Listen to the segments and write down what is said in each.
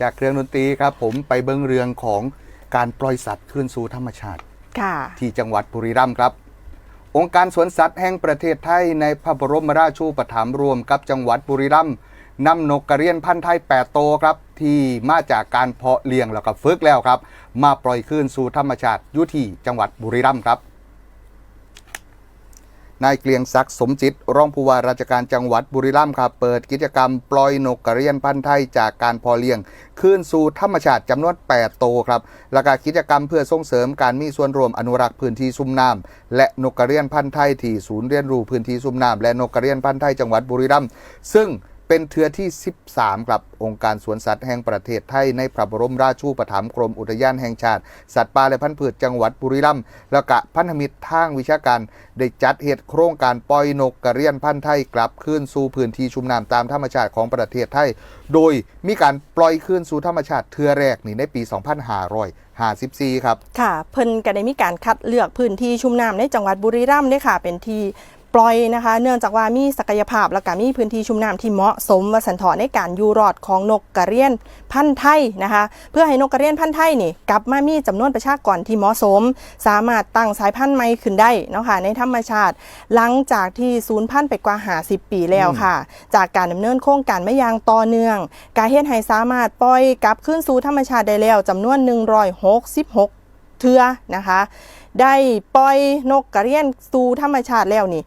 จากเครื่องดนตรีครับ ผมไปเบิ้งเรื่องของการปล่อยสัตว์คืนสู่ธรรมชาติ ค่ะ ที่จังหวัดบุรีรัมย์ครับ องค์การสวนสัตว์แห่งประเทศไทยในพระบรมราชูปถัมภ์รวมกับจังหวัดบุรีรัมย์นำนกกระเรียนพันธุ์ไทย8โตวครับ ที่มาจากการเพาะเลี้ยงแล้วก็ฝึกแล้วครับ มาปล่อยคืนสู่ธรรมชาติอยุที่จังหวัดบุรีรัมย์ครับ นายเกลียงศักดิ์สมจิต รองผู้ว่าราชการจังหวัดบุรีรัมย์ครับเปิดกิจกรรมปล่อยนกกระเรียนพันธุ์ไทยจากการพอเลี้ยง คืนสู่ธรรมชาติจำนวน 8 โตวครับและก็กิจกรรมเพื่อส่งเสริมการมีส่วนร่วมอนุรักษ์พื้นที่ซุ่มน้ำและนกกระเรียนพันธุ์ไทยที่ศูนย์เรียนรู้พื้นที่ซุ่มน้ำและนกกระเรียนพันธุ์ไทยจังหวัดบุรีรัมย์ซึ่ง เป็นเทือที่ 13ครับองค์การสวนสัตว์แห่งประเทศไทยในพระบรมราชูปถัมภ์กรมอุทยานแห่งชาติ สัตว์ป่าและพันธุ์พืชจังหวัดบุรีรัมย์และกะพันธมิตรทางวิชาการ ได้จัดเหตุโครงการปล่อยนกกระเรียนพันธุ์ไทยกลับคืนสู่พื้นที่ชุมน้ำตามธรรมชาติของประเทศไทย โดยมีการปล่อยคืนสู่ธรรมชาติเทือแรกนี่ในปี 2554 ครับ ค่ะ เพิ่นก็ได้มีการคัดเลือกพื้นที่ชุ่มน้ำในจังหวัดบุรีรัมย์ด้วยค่ะ เป็นที่ ปล่อยนะคะ เนื่องจากว่ามีศักยภาพและก็มีพื้นที่ชุ่มน้ำที่เหมาะสมวสันถอในการอยู่รอดของนกกระเรียนพันธุ์ไทยนะคะ เพื่อให้นกกระเรียนพันธุ์ไทยนี่กลับมามีจำนวนประชากรที่เหมาะสม สามารถตั้งสายพันธุ์ใหม่ขึ้นได้นะคะในธรรมชาติ หลังจากที่ศูนย์พันธุ์ไปกว่า 50 ปีแล้วค่ะ จากการดำเนินโครงการไม่ยางต่อเนื่อง การเฮ็ดให้สามารถปล่อยกลับขึ้นสู่ธรรมชาติได้แล้วจำนวน 166 เทือนะคะ ได้ปล่อยนกกระเรียนสู่ธรรมชาติแล้วนี่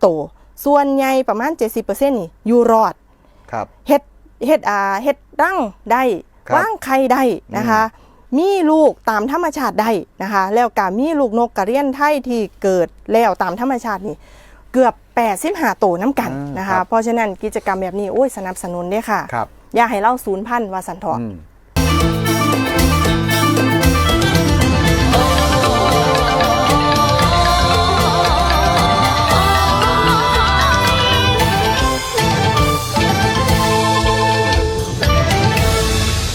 174 ตัว ส่วนใหญ่ประมาณ 70%นี่อยู่รอดครับเฮ็ดเฮ็ดอ่าเฮ็ดรังได้ครับว่างไข่ได้นะคะ มีลูกตามธรรมชาติได้นะคะ แล้วก็มีลูกนกกระเรียนไทยที่เกิดแล้วตามธรรมชาตินี่เกือบ85ตัวน้ำกันอ่านนะครัคะบเพราะฉะนั้นกิจกรรมแบบนี้โอ้ยสนับสนุนเด้อค่ะครับอย่าให้เล่าศูนย์พันธุ์วาสันทอะอืม